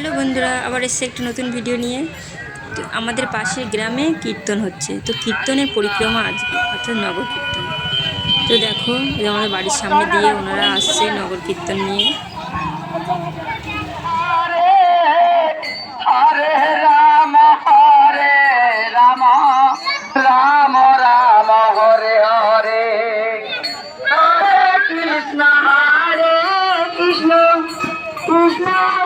Hello বন্ধুরা, আবার এসে একটা নতুন ভিডিও নিয়ে। তো আমাদের পাশের গ্রামে কীর্তন হচ্ছে। তো কীর্তনের পরিক্রমা আজ অর্থাৎ নগর কীর্তন। তো দেখো আমাদের বাড়ির সামনে দিয়ে ওনারা আসছে নগর কীর্তন নিয়ে।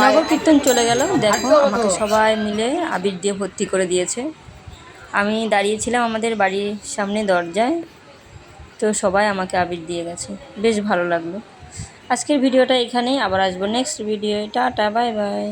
নগর কীর্তন চলে গেল দেখো আমাকে সবাই মিলে আবির দিয়ে ভর্তি করে দিয়েছে। আমি দাঁড়িয়েছিলাম আমাদের বাড়ির সামনে দরজায় তো সবাই আমাকে আবির দিয়ে গেছে। বেশ ভালো লাগল। আজকের ভিডিওটা এখানেই আবার আসব next video tata bye bye